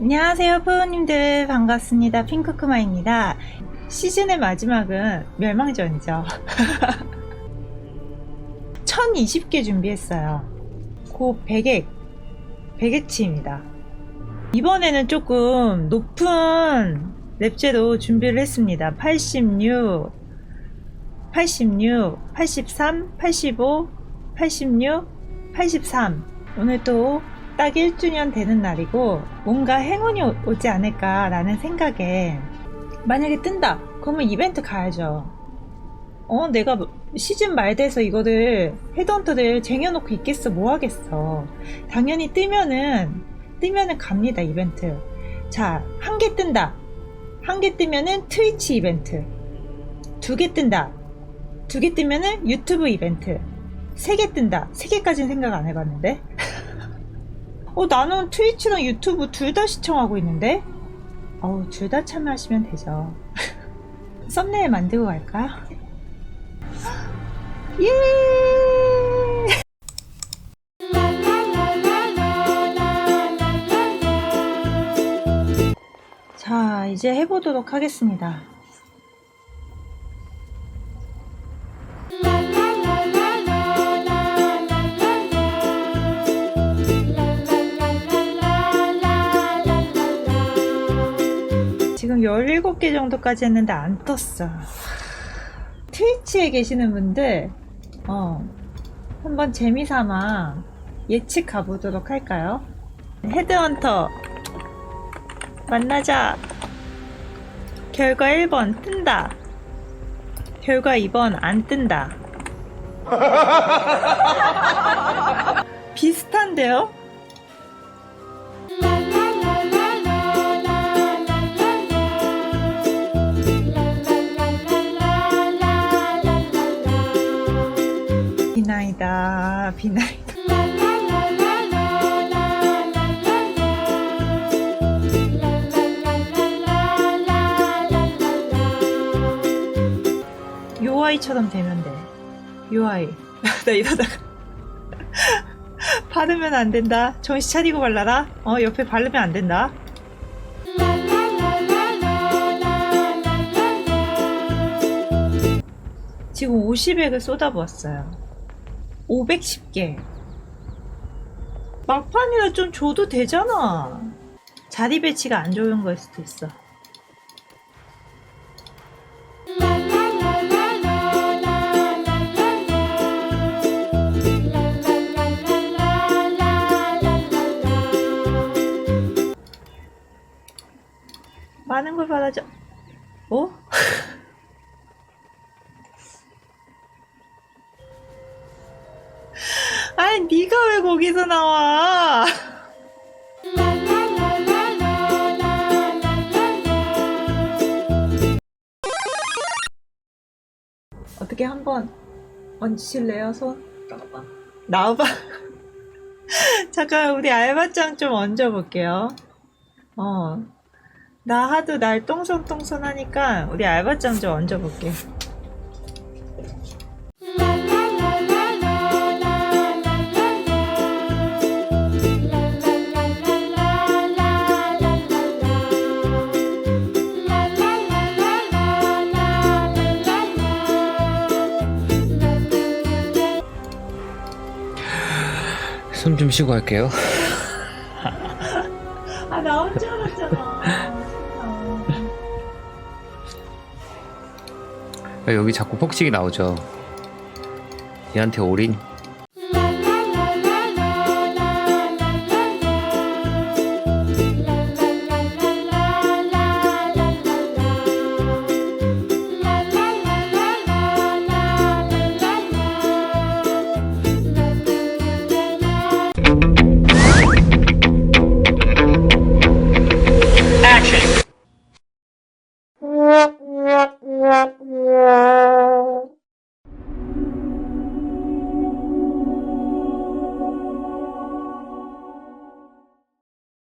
안녕하세요, 푸우님들. 반갑습니다. 핑크크마입니다. 시즌의 마지막은 멸망전이죠. 1020개 준비했어요. 고 100액, 100액치입니다. 이번에는 조금 높은 랩제로 준비를 했습니다. 86, 86, 83, 85, 86, 83. 오늘 또 딱 1주년 되는 날이고 뭔가 행운이 오- 오지 않을까라는 생각에 만약에 뜬다 그러면 이벤트 가야죠. 어 내가 시즌 말 돼서 이거를 헤드헌터를 쟁여놓고 있겠어? 뭐 하겠어? 당연히 뜨면은 뜨면은 갑니다 이벤트. 자 한 개 뜬다. 한 개 뜨면은 트위치 이벤트. 두 개 뜬다. 두 개 뜨면은 유튜브 이벤트. 세 개 뜬다. 세 개까지는 생각 안 해봤는데 어, 나는 트위치랑 유튜브 둘 다 시청하고 있는데? 어우, 둘다 참여하시면 되죠. 썸네일 만들고 갈까? 예! 자, 이제 해보도록 하겠습니다. 지금 17개 정도까지 했는데 안 떴어. 트위치에 계시는 분들, 어, 한번 재미삼아 예측 가보도록 할까요? 헤드헌터, 만나자. 결과 1번 뜬다. 결과 2번 안 뜬다. 비슷한데요? 비나이다, 비나이다. 요 아이처럼 되면 돼. 요 아이. 나 이러다가 바르면 안 된다. 정신 차리고 발라라. 어, 옆에 바르면 안 된다. 지금 50액을 쏟아부었어요. 510개. 막판이라 좀 줘도 되잖아. 자리 배치가 안 좋은 걸 수도 있어. 많은 걸 받아줘. 어? 아니 네가 왜 거기서 나와? 어떻게 한번 얹으실래요 손? 나가봐. 나와봐. 잠깐 우리 알바짱 좀 얹어볼게요. 어. 나 하도 날 똥손똥손 하니까 우리 알바짱 좀 얹어볼게. 숨 좀 쉬고 할게요. 아, 나 혼자 알았잖아. 여기 자꾸 폭식이 나오죠. 얘한테 올인.